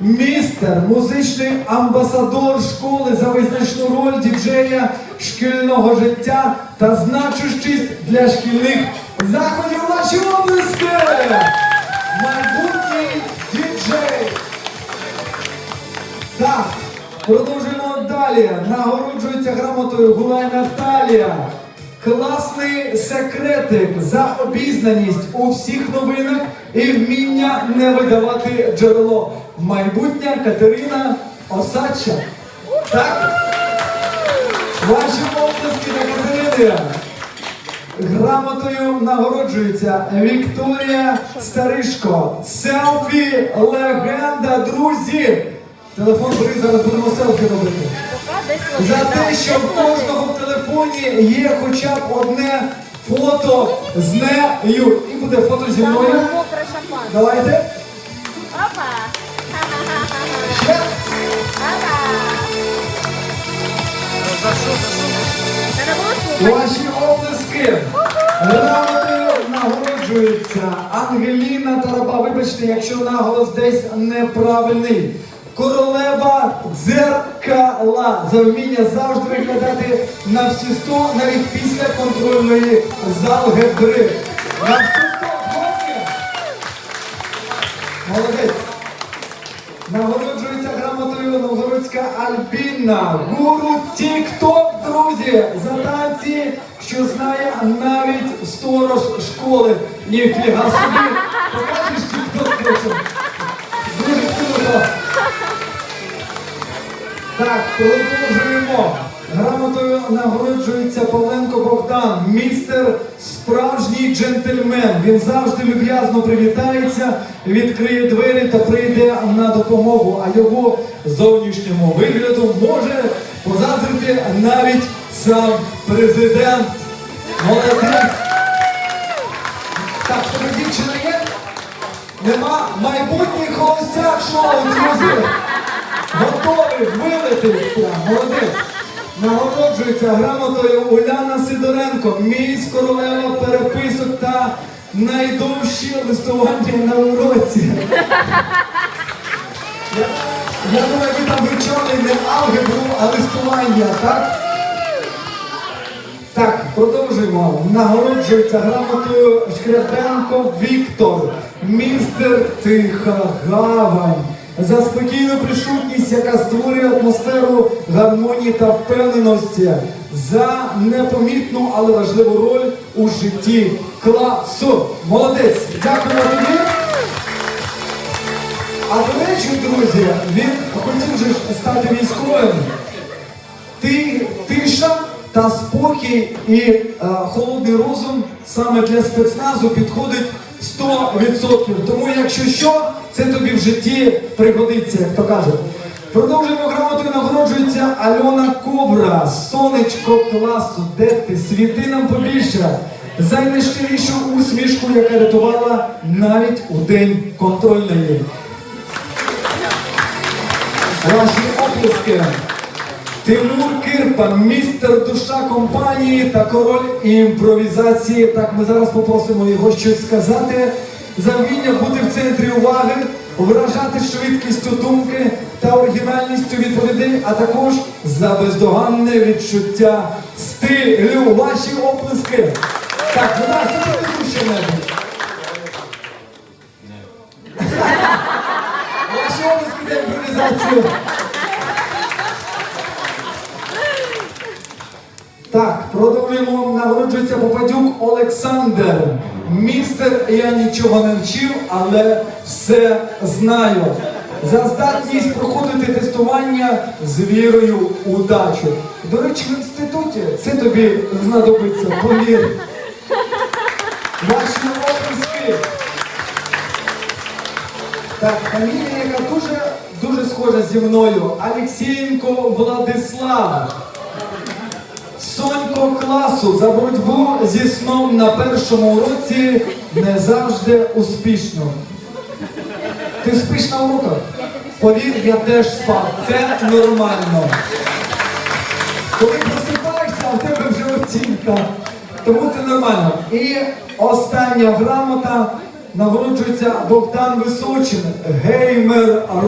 містер, музичний амбасадор школи за визначну роль діджея шкільного життя та значущість для шкільних заходів. Ваші облиски! Майбутній діджей! Так, продовжуємо далі. Нагороджується грамотою Гулай Наталія. Класний секретик за обізнаність у всіх новинах і вміння не видавати джерело. Майбутня Катерина Осадча. Так? Ваші обласки на Катерини. Грамотою нагороджується Вікторія Старишко. Селфі легенда, друзі! Телефон бери, зараз будемо селфі робити. За те, що в кожного в телефоні є хоча б одне фото з нею. І буде фото зі мною. Давайте. Опа. Ще. Ваші облиски. Грамотою нагороджується Ангеліна Тараба. Вибачте, якщо наголос десь неправильний. Королева дзеркала за вміння завжди виглядати на всі сто, навіть після контрольної залгебри. На всі сто, хлопці! Молодець. Нагороджується грамотою Новгородська Альбіна, гуру Тік-Ток, друзі, за танці, що знає навіть сторож школи. Ніфіга собі. Покажеш Тік-Ток, Так, продовжуємо. Грамотою нагороджується Павленко Богдан, містер справжній джентльмен. Він завжди люб'язно привітається, відкриє двері та прийде на допомогу. А його зовнішньому вигляду може позаздрити навіть сам президент. Молодець. Так, тобі дівчина є? Нема майбутній холостяк шоу, друзі. Готовий вилити. Молодець. Нагороджується грамотою Уляна Сидоренко, міс королева переписок та найдовші листування на уроці. Я, я думаю, ви там вивчали не алгебру, а листування, так? Так, продовжуємо. Нагороджується грамотою Шкрябенко Віктор, містер Тиха Гавань. За спокійну присутність, яка створює атмосферу гармонії та впевненості. За непомітну, але важливу роль у житті класу. Молодець! Дякуємо тобі. А до речі, друзі, він хотів же стати військовим. Ти, тиша та спокій і е, холодний розум саме для спецназу підходить 100%. Тому якщо що, це тобі в житті пригодиться, як то кажуть. Продовжуємо грамотою нагороджується Альона Ковра, сонечко класу, де ти світи нам побільше. За найщирішу усмішку, яка рятувала навіть у день контрольної. Ваші оплески. Тимур Кирпа, містер душа компанії та король імпровізації. Так, ми зараз попросимо його щось сказати. За вміння бути в центрі уваги, вражати швидкістю думки та оригінальністю відповідей, а також за бездоганне відчуття стилю. Ваші оплески. Так, будь ласка, що небудь. Ваші оплески за імпровізацію. Так, продовжуємо. Нагороджується Попадюк Олександр. Містер, я нічого не вчив, але все знаю. За здатність проходити тестування з вірою удачу. До речі, в інституті це тобі знадобиться, повір. Ваші оплески. Так, фамілія, яка дуже, дуже схожа зі мною. Алексієнко Владислав. Сонько класу за боротьбу зі сном на першому уроці не завжди успішно. Ти спиш на уроках? Повір, я теж спав. Це нормально. Коли просипаєшся, а в тебе вже оцінка. Тому це нормально. І остання грамота нагороджується Богдан Височин, геймер.